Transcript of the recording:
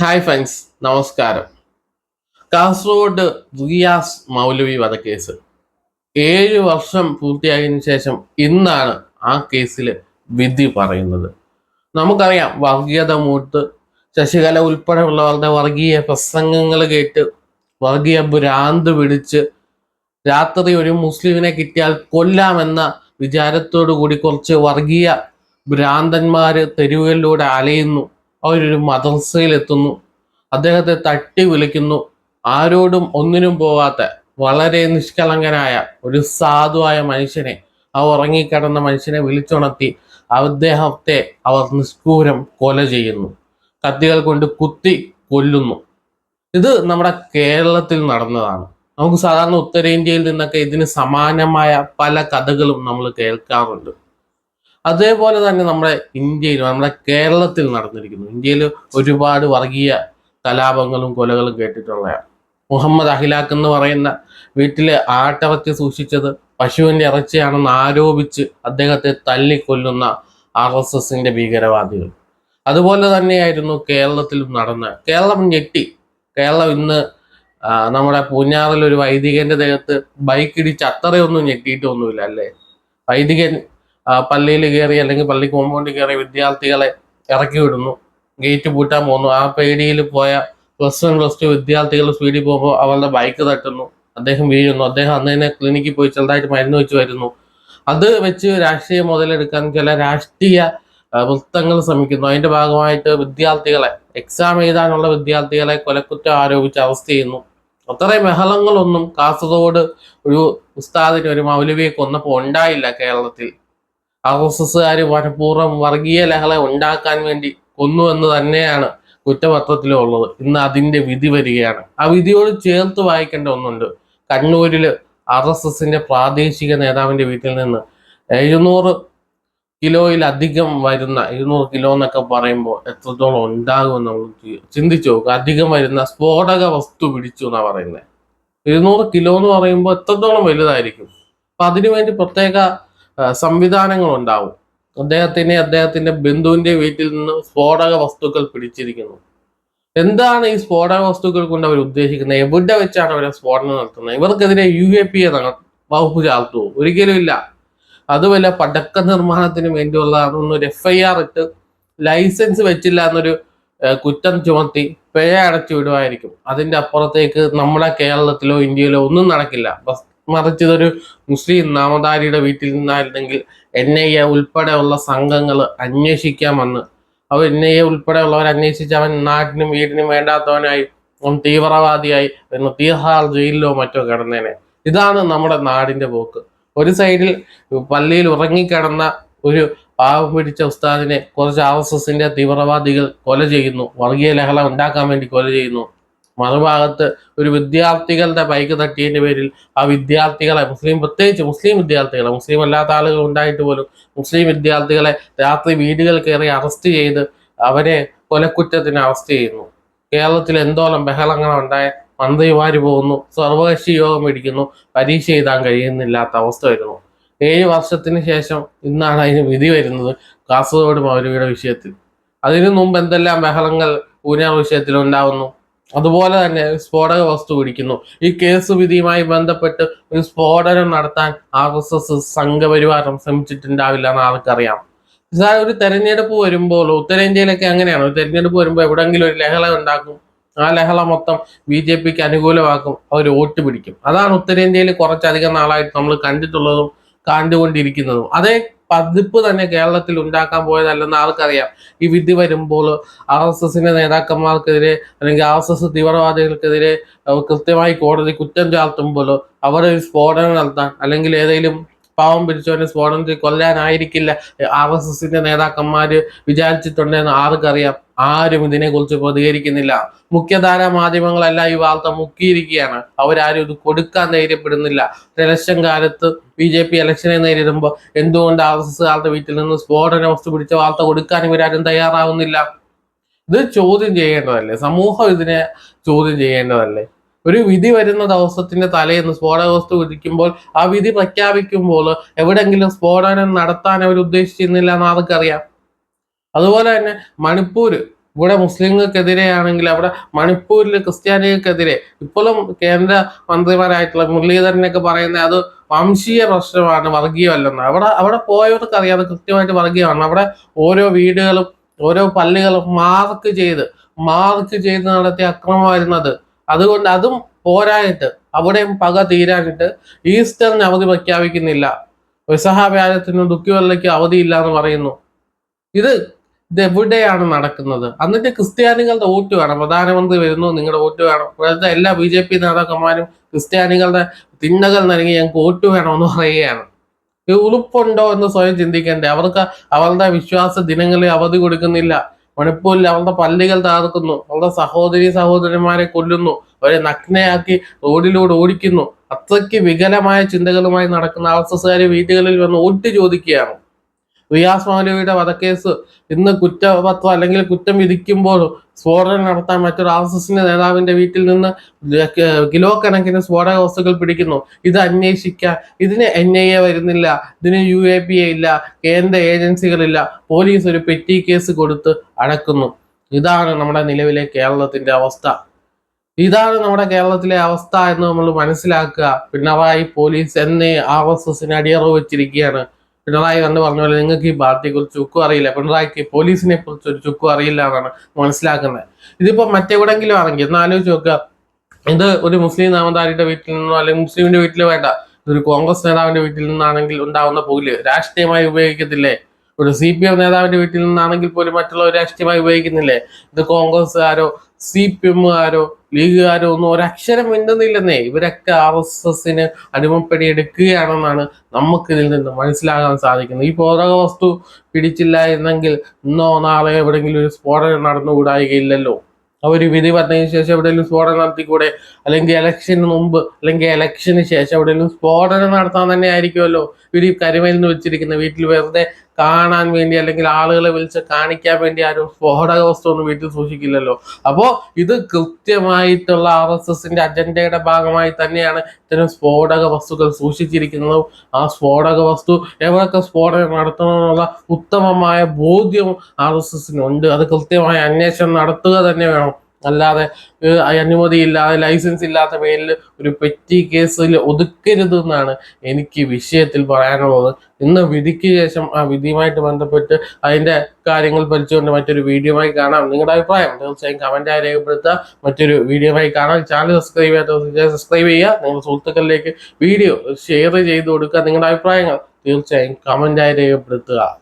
Hi friends നമസ്കാരം. കാസർഗോഡ് റിയാസ് മൗലവി വധക്കേസ് ഏഴ് വർഷം പൂർത്തിയായതിനു ശേഷം ഇന്നാണ് ആ കേസിൽ വിധി പറയുന്നത്. നമുക്കറിയാം വർഗീയത മൂത്ത് ശശികല ഉൾപ്പെടെയുള്ളവരുടെ വർഗീയ പ്രസംഗങ്ങൾ കേട്ട് വർഗീയ ഭ്രാന്ത് പിടിച്ച് രാത്രി ഒരു മുസ്ലിമിനെ കിട്ടിയാൽ കൊല്ലാമെന്ന വിചാരത്തോടു കൂടി കുറച്ച് വർഗീയ ഭ്രാന്തന്മാർ തെരുവുകളിലൂടെ അലയുന്നു. അവരൊരു മദർസയിലെത്തുന്നു അദ്ദേഹത്തെ തട്ടി വിളിക്കുന്നു. ആരോടും ഒന്നിനും പോവാത്ത വളരെ നിഷ്കളങ്കനായ ഒരു സാധുവായ മനുഷ്യനെ ആ ഉറങ്ങിക്കിടന്ന മനുഷ്യനെ വിളിച്ചുണർത്തി അദ്ദേഹത്തെ അവർ നിഷ്കൂരം കൊല ചെയ്യുന്നു. കത്തികൾ കൊണ്ട് കുത്തി കൊല്ലുന്നു. ഇത് നമ്മുടെ കേരളത്തിൽ നടന്നതാണ്. നമുക്ക് സാധാരണ ഉത്തരേന്ത്യയിൽ നിന്നൊക്കെ ഇതിന് സമാനമായ പല കഥകളും നമ്മൾ കേൾക്കാറുണ്ട്. അതേപോലെ തന്നെ നമ്മുടെ ഇന്ത്യയിൽ നമ്മുടെ കേരളത്തിൽ നടന്നിരിക്കുന്നു. ഇന്ത്യയിൽ ഒരുപാട് വർഗീയ കലാപങ്ങളും കൊലകളും കേട്ടിട്ടുള്ളതാണ്. മുഹമ്മദ് അഹിലാഖ് എന്ന് പറയുന്ന വീട്ടിലെ ആട്ടിറച്ചി സൂക്ഷിച്ചത് പശുവിന്റെ ഇറച്ചിയാണെന്ന് ആരോപിച്ച് അദ്ദേഹത്തെ തല്ലിക്കൊല്ലുന്ന ആർ എസ് എസിന്റെ ഭീകരവാദികൾ. അതുപോലെ തന്നെയായിരുന്നു കേരളത്തിലും നടന്ന കേരളം ഞെട്ടി. കേരളം ഇന്ന് നമ്മുടെ പൂഞ്ഞാറിൽ ഒരു വൈദികന്റെ ദേഹത്ത് ബൈക്ക് ഇടിച്ച് അത്രയൊന്നും ഞെട്ടിയിട്ടൊന്നുമില്ല അല്ലേ? വൈദികൻ പള്ളിയിൽ കയറി അല്ലെങ്കിൽ പള്ളി കോമ്പൗണ്ടിൽ കയറി വിദ്യാർത്ഥികളെ ഇറക്കി വിടുന്നു. ഗേറ്റ് പൂട്ടാൻ പോകുന്നു ആ പേടിയിൽ പോയ പ്ലസ് വൺ പ്ലസ് ടു വിദ്യാർത്ഥികൾ സ്പീഡിൽ പോകുമ്പോൾ അവളുടെ ബൈക്ക് തട്ടുന്നു. അദ്ദേഹം വീഴുന്നു. അദ്ദേഹം അന്ന് തന്നെ ക്ലിനിക്കിൽ പോയി ചെറുതായിട്ട് മരുന്ന് വെച്ച് വരുന്നു. അത് വെച്ച് രാഷ്ട്രീയ മുതലെടുക്കാൻ ചില രാഷ്ട്രീയ വൃത്തങ്ങൾ ശ്രമിക്കുന്നു. അതിന്റെ ഭാഗമായിട്ട് വിദ്യാർത്ഥികളെ എക്സാം എഴുതാനുള്ള വിദ്യാർത്ഥികളെ കൊലക്കുറ്റം ആരോപിച്ച് അറസ്റ്റ് ചെയ്യുന്നു. അത്രയും ബഹളങ്ങളൊന്നും കാസർഗോഡ് ഒരു ഉസ്താദിന് ഒരു മൗലവിയെ കൊന്നപ്പോൾ ഉണ്ടായില്ല കേരളത്തിൽ. ആർ എസ് എസ്സുകാർ മനഃപൂർവം വർഗീയ ലഹള ഉണ്ടാക്കാൻ വേണ്ടി കൊന്നു എന്ന് തന്നെയാണ് കുറ്റപത്രത്തിലുള്ളത് ഇന്ന് അതിന്റെ വിധി വരികയാണ്. ആ വിധിയോട് ചേർത്ത് വായിക്കേണ്ട ഒന്നുണ്ട്. കണ്ണൂരിൽ ആർ എസ് എസിന്റെ പ്രാദേശിക നേതാവിന്റെ വീട്ടിൽ നിന്ന് എഴുന്നൂറ് കിലോയിലധികം വരുന്ന എഴുന്നൂറ് കിലോ എന്നൊക്കെ പറയുമ്പോൾ എത്രത്തോളം ഉണ്ടാകുമെന്ന് നമ്മൾ ചിന്തിച്ചു നോക്കുക അധികം വരുന്ന സ്ഫോടക വസ്തു പിടിച്ചു എന്നാ പറയുന്നത് എഴുന്നൂറ് കിലോ എന്ന് പറയുമ്പോൾ എത്രത്തോളം വലുതായിരിക്കും? അപ്പൊ അതിനുവേണ്ടി പ്രത്യേക സംവിധാനങ്ങൾ ഉണ്ടാവും അദ്ദേഹത്തിനെ അദ്ദേഹത്തിന്റെ ബന്ധുവിന്റെ വീട്ടിൽ നിന്ന് സ്ഫോടക വസ്തുക്കൾ പിടിച്ചിരിക്കുന്നു. എന്താണ് ഈ സ്ഫോടക വസ്തുക്കൾ കൊണ്ട് അവർ ഉദ്ദേശിക്കുന്നത്? എവിടെ വെച്ചാണ് അവരെ സ്ഫോടനം നടത്തുന്നത്? ഇവർക്കെതിരെ യു എ പി എ വകുപ്പ് ചാർത്തുവോ? ഒരിക്കലും ഇല്ല. അതുമല്ല പടക്ക നിർമ്മാണത്തിന് വേണ്ടിയുള്ളതാണെന്നൊരു എഫ് ഐ ആർ ഇട്ട് ലൈസൻസ് വെച്ചില്ല എന്നൊരു കുറ്റം ചുമത്തി പിഴ അടച്ചു വിടുമായിരിക്കും അതിന്റെ അപ്പുറത്തേക്ക് നമ്മുടെ കേരളത്തിലോ ഇന്ത്യയിലോ ഒന്നും നടക്കില്ല. മറിച്ച് ഇതൊരു മുസ്ലിം നാമധാരിയുടെ വീട്ടിൽ നിന്നായിരുന്നെങ്കിൽ എൻ ഐ എ ഉൾപ്പെടെയുള്ള സംഘങ്ങൾ അന്വേഷിക്കാമെന്ന്. അവർ എൻ ഐ എ ഉൾപ്പെടെയുള്ളവർ അന്വേഷിച്ച് അവൻ നാട്ടിനും വീടിനും വേണ്ടാത്തവനായി അവൻ തീവ്രവാദിയായി എന്ന് തീഹാർ ജയിലിലോ മറ്റോ കിടന്നേനെ. ഇതാണ് നമ്മുടെ നാടിന്റെ പോക്ക്. ഒരു സൈഡിൽ പള്ളിയിൽ ഉറങ്ങിക്കിടന്ന ഒരു പാവം പിടിച്ച ഉസ്താദിനെ കുറച്ച് ആർ എസ് എസിന്റെ തീവ്രവാദികൾ കൊല ചെയ്യുന്നു. വർഗീയ ലഹള ഉണ്ടാക്കാൻ വേണ്ടി കൊല ചെയ്യുന്നു. മറുഭാഗത്ത് ഒരു വിദ്യാർത്ഥികളുടെ ബൈക്ക് തട്ടിയതിന്റെ പേരിൽ ആ വിദ്യാർത്ഥികളെ മുസ്ലിം പ്രത്യേകിച്ച് മുസ്ലിം വിദ്യാർത്ഥികളെ മുസ്ലിം അല്ലാത്ത ആളുകൾ ഉണ്ടായിട്ട് പോലും മുസ്ലിം വിദ്യാർത്ഥികളെ രാത്രി വീടുകൾ കയറി അറസ്റ്റ് ചെയ്ത് അവരെ കൊലക്കുറ്റത്തിന് അറസ്റ്റ് ചെയ്യുന്നു. കേരളത്തിൽ എന്തോളം ബഹളങ്ങൾ ഉണ്ടായ മന്ത്രിമാര് പോകുന്നു സർവകക്ഷി യോഗം ഇടിക്കുന്നു പരീക്ഷ എഴുതാൻ കഴിയുന്നില്ലാത്ത അവസ്ഥ വരുന്നു. ഏഴ് വർഷത്തിന് ശേഷം ഇന്നാണ് അതിന് വിധി വരുന്നത് കാസർഗോഡ് മൗലവിയുടെ വിഷയത്തിൽ. അതിനു മുമ്പ് എന്തെല്ലാം ബഹളങ്ങൾ പൂനാർ വിഷയത്തിൽ ഉണ്ടാവുന്നു അതുപോലെ തന്നെ സ്ഫോടക വസ്തു പിടിക്കുന്നു. ഈ കേസ് വിധിയുമായി ബന്ധപ്പെട്ട് ഒരു സ്ഫോടനം നടത്താൻ ആർ എസ് എസ് സംഘപരിവാരം ശ്രമിച്ചിട്ടുണ്ടാവില്ല എന്ന് ആർക്കറിയാം. സാർ ഒരു തെരഞ്ഞെടുപ്പ് വരുമ്പോൾ ഉത്തരേന്ത്യയിലൊക്കെ അങ്ങനെയാണ്. ഒരു തെരഞ്ഞെടുപ്പ് വരുമ്പോൾ എവിടെങ്കിലും ഒരു ലഹള ഉണ്ടാക്കും. ആ ലഹള മൊത്തം ബി ജെ പിക്ക് അനുകൂലമാക്കും. അവർ വോട്ട് പിടിക്കും. അതാണ് ഉത്തരേന്ത്യയിൽ കുറച്ചധികം നാളായിട്ട് നമ്മൾ കണ്ടിട്ടുള്ളതും കണ്ടുകൊണ്ടിരിക്കുന്നതും. അതേ പതിപ്പ് തന്നെ കേരളത്തിൽ ഉണ്ടാക്കാൻ പോയതല്ലെന്ന് ആർക്കറിയാം. ഈ വിധി വരുമ്പോൾ ആർ എസ് എസിന്റെ നേതാക്കന്മാർക്കെതിരെ അല്ലെങ്കിൽ ആർ എസ് എസ് തീവ്രവാദികൾക്കെതിരെ കൃത്യമായി കോടതി കുറ്റം ചാർത്തുമ്പോൾ അവരെ ഒരു സ്ഫോടനം നടത്താൻ അല്ലെങ്കിൽ ഏതെങ്കിലും പാവം പിടിച്ചവനെ സ്ഫോടനത്തിൽ കൊല്ലാനായിരിക്കില്ല ആർ എസ് എസിന്റെ നേതാക്കന്മാര് വിചാരിച്ചിട്ടുണ്ടെന്ന് ആർക്കറിയാം. ആരും ഇതിനെക്കുറിച്ച് പ്രതികരിക്കുന്നില്ല. മുഖ്യധാര മാധ്യമങ്ങളെല്ലാം ഈ വാർത്ത മുക്കിയിരിക്കുകയാണ്. അവരാരും ഇത് കൊടുക്കാൻ ധൈര്യപ്പെടുന്നില്ല. ഇലക്ഷൻ കാലത്ത് ബി ജെ പി ഇലക്ഷനെ നേരിടുമ്പോൾ എന്തുകൊണ്ട് ആർ എസ് എസ്കാരുടെ വീട്ടിൽ നിന്ന് സ്ഫോടന വസ്തു പിടിച്ച വാർത്ത കൊടുക്കാൻ ഇവരാരും തയ്യാറാവുന്നില്ല? ഇത് ചോദ്യം ചെയ്യേണ്ടതല്ലേ? സമൂഹം ഇതിനെ ചോദ്യം ചെയ്യേണ്ടതല്ലേ? ഒരു വിധി വരുന്ന ദിവസത്തിന്റെ തലേന്ന് സ്ഫോടക വസ്തു വിധിക്കുമ്പോൾ ആ വിധി പ്രഖ്യാപിക്കുമ്പോൾ എവിടെങ്കിലും സ്ഫോടനം നടത്താൻ അവർ ഉദ്ദേശിച്ചിരുന്നില്ല എന്ന് ആർക്കറിയാം? അതുപോലെ തന്നെ മണിപ്പൂർ ഇവിടെ മുസ്ലിങ്ങൾക്കെതിരെയാണെങ്കിൽ അവിടെ മണിപ്പൂരിൽ ക്രിസ്ത്യാനികൾക്കെതിരെ ഇപ്പോഴും കേന്ദ്ര മന്ത്രിമാരായിട്ടുള്ള മുരളീധരനൊക്കെ പറയുന്നത് അത് വംശീയ പ്രശ്നമാണ് വർഗീയമല്ലെന്ന് അവിടെ അവിടെ പോയവർക്ക് അറിയാതെ കൃത്യമായിട്ട് വർഗീയമാണ്. അവിടെ ഓരോ വീടുകളും ഓരോ പള്ളികളും മാർക്ക് ചെയ്ത് മാർക്ക് ചെയ്ത് നടത്തിയ അക്രമമായിരുന്നത്. അതുകൊണ്ട് അതും പോരായിട്ട് അവിടെയും പക തീരാനിട്ട് ഈസ്റ്ററിന് അവധി പ്രഖ്യാപിക്കുന്നില്ല. വിസഹ വ്യാഴത്തിനും ദുഃഖിവെള്ളയ്ക്ക് അവധിയില്ല എന്ന് പറയുന്നു. ഇത് ഇതെവിടെയാണ് നടക്കുന്നത്? എന്നിട്ട് ക്രിസ്ത്യാനികളുടെ വോട്ട് വേണം. പ്രധാനമന്ത്രി വരുന്നു നിങ്ങളുടെ വോട്ട് വേണം. എല്ലാ ബി ജെ പി നേതാക്കന്മാരും ക്രിസ്ത്യാനികളുടെ തിണ്ണകൾ നൽകി ഞങ്ങൾക്ക് വോട്ട് വേണമെന്ന് പറയുകയാണ്. ഈ ഉളുപ്പുണ്ടോ എന്ന് സ്വയം ചിന്തിക്കണ്ടേ. അവർക്ക് അവരുടെ വിശ്വാസ ദിനങ്ങളിൽ അവധി കൊടുക്കുന്നില്ല. മണിപ്പൂരിൽ അവളുടെ പള്ളികൾ താർക്കുന്നു അവളുടെ സഹോദരി സഹോദരന്മാരെ കൊല്ലുന്നു. അവരെ നഗ്നയാക്കി റോഡിലൂടെ ഓടിക്കുന്നു. അത്രയ്ക്ക് വികലമായ ചിന്തകളുമായി നടക്കുന്ന ആർ എസ് വീടുകളിൽ വന്ന് വോട്ട് ചോദിക്കുകയാണ്. റിയാസ് മൗലവിയുടെ വധക്കേസ് ഇന്ന് കുറ്റപത്രം അല്ലെങ്കിൽ കുറ്റം വിധിക്കുമ്പോൾ സ്ഫോടനം നടത്താൻ മറ്റൊരു ആർ എസ് എസിന്റെ നേതാവിന്റെ വീട്ടിൽ നിന്ന് കിലോ കണക്കിന് സ്ഫോടക വസ്തുക്കൾ പിടിക്കുന്നു. ഇത് അന്വേഷിക്കാൻ ഇതിന് എൻ ഐ എ വരുന്നില്ല ഇതിന് യു എ പി എ ഇല്ല കേന്ദ്ര ഏജൻസികളില്ല. പോലീസ് ഒരു പെറ്റി കേസ് കൊടുത്ത് അടക്കുന്നു. ഇതാണ് നമ്മുടെ നിലവിലെ കേരളത്തിന്റെ അവസ്ഥ. ഇതാണ് നമ്മുടെ കേരളത്തിലെ അവസ്ഥ എന്ന് നമ്മൾ മനസ്സിലാക്കുക. പിണറായി പോലീസ് എന്നേ ആർ എസ് എസിന് അടിയറവ് വെച്ചിരിക്കുകയാണ്. പിണറായി വന്ന് പറഞ്ഞ പോലെ നിങ്ങൾക്ക് ഈ പാർട്ടിയെ കുറിച്ച് ചുക്കും അറിയില്ല. പിണറായിക്ക് പോലീസിനെ കുറിച്ച് ഒരു ചുക്കും അറിയില്ല എന്നാണ് മനസ്സിലാക്കുന്നത്. ഇതിപ്പോ മറ്റെവിടെങ്കിലും ആണെങ്കിൽ ഒന്ന് ആലോചിച്ച് നോക്കുക. ഇത് ഒരു മുസ്ലിം നാമധാരിയുടെ വീട്ടിൽ നിന്നോ അല്ലെങ്കിൽ മുസ്ലിമിന്റെ വീട്ടിൽ വേണ്ട. ഒരു കോൺഗ്രസ് നേതാവിന്റെ വീട്ടിൽ നിന്നാണെങ്കിൽ ഉണ്ടാവുന്ന പുകിൽ രാഷ്ട്രീയമായി ഉപയോഗിക്കത്തില്ലേ? ഒരു സി പി എം നേതാവിന്റെ വീട്ടിൽ നിന്നാണെങ്കിൽ പോലും മറ്റുള്ളവർ രാഷ്ട്രീയമായി ഉപയോഗിക്കുന്നില്ലേ? ഇത് കോൺഗ്രസ്സുകാരോ സി പി എമ്മുകാരോ ലീഗുകാരോ ഒന്നും ഒരക്ഷരം മിണ്ടുന്നില്ലെന്നേ. ഇവരൊക്കെ ആർ എസ് എസിന് നമുക്ക് ഇതിൽ നിന്ന് മനസ്സിലാകാൻ സാധിക്കുന്നത്. ഈ പോതക വസ്തു പിടിച്ചില്ല എന്നെങ്കിൽ ഇന്നോ നാളെ എവിടെയെങ്കിലും ഒരു സ്ഫോടനം നടന്നുകൂടായികയില്ലല്ലോ. അവർ വിധി പറഞ്ഞതിന് ശേഷം എവിടെയെങ്കിലും സ്ഫോടനം നടത്തിക്കൂടെ? അല്ലെങ്കിൽ ഇലക്ഷന് മുമ്പ് അല്ലെങ്കിൽ ഇലക്ഷന് ശേഷം എവിടെയെങ്കിലും സ്ഫോടനം നടത്താൻ തന്നെ ആയിരിക്കുമല്ലോ ഇവർ ഈ കരിമരുന്ന് വെച്ചിരിക്കുന്ന വീട്ടിൽ വെറുതെ കാണാൻ വേണ്ടി അല്ലെങ്കിൽ ആളുകളെ വിളിച്ച് കാണിക്കാൻ വേണ്ടി ആരും സ്ഫോടക വസ്തു ഒന്നും വീട്ടിൽ സൂക്ഷിക്കില്ലല്ലോ. അപ്പോ ഇത് കൃത്യമായിട്ടുള്ള ആർ എസ് എസിന്റെ അജണ്ടയുടെ ഭാഗമായി തന്നെയാണ് ഇത്തരം സ്ഫോടക വസ്തുക്കൾ സൂക്ഷിച്ചിരിക്കുന്നതും. ആ സ്ഫോടക വസ്തു എവിടെയൊക്കെ സ്ഫോടനം നടത്തണമെന്നുള്ള ഉത്തമമായ ബോധ്യം ആർ എസ് എസിനുണ്ട്. അത് കൃത്യമായ അന്വേഷണം നടത്തുക തന്നെ വേണം. അല്ലാതെ അനുമതി ഇല്ലാതെ ലൈസൻസ് ഇല്ലാത്ത പേരിൽ ഒരു പെറ്റി കേസിൽ ഒതുക്കരുത് എന്നാണ് എനിക്ക് വിഷയത്തിൽ പറയാനുള്ളത്. ഇന്ന് വിധിക്ക് ശേഷം ആ വിധിയുമായിട്ട് ബന്ധപ്പെട്ട് അതിന്റെ കാര്യങ്ങൾ പഠിച്ചുകൊണ്ട് മറ്റൊരു വീഡിയോയുമായി കാണാം. നിങ്ങളുടെ അഭിപ്രായം തീർച്ചയായും കമന്റായി രേഖപ്പെടുത്തുക. മറ്റൊരു വീഡിയോയുമായി കാണാം. ചാനൽ സബ്സ്ക്രൈബ് ചെയ്യാത്ത സബ്സ്ക്രൈബ് ചെയ്യുക. നിങ്ങളുടെ സുഹൃത്തുക്കളിലേക്ക് വീഡിയോ ഷെയർ ചെയ്ത് കൊടുക്കുക. നിങ്ങളുടെ അഭിപ്രായങ്ങൾ തീർച്ചയായും കമന്റായി രേഖപ്പെടുത്തുക.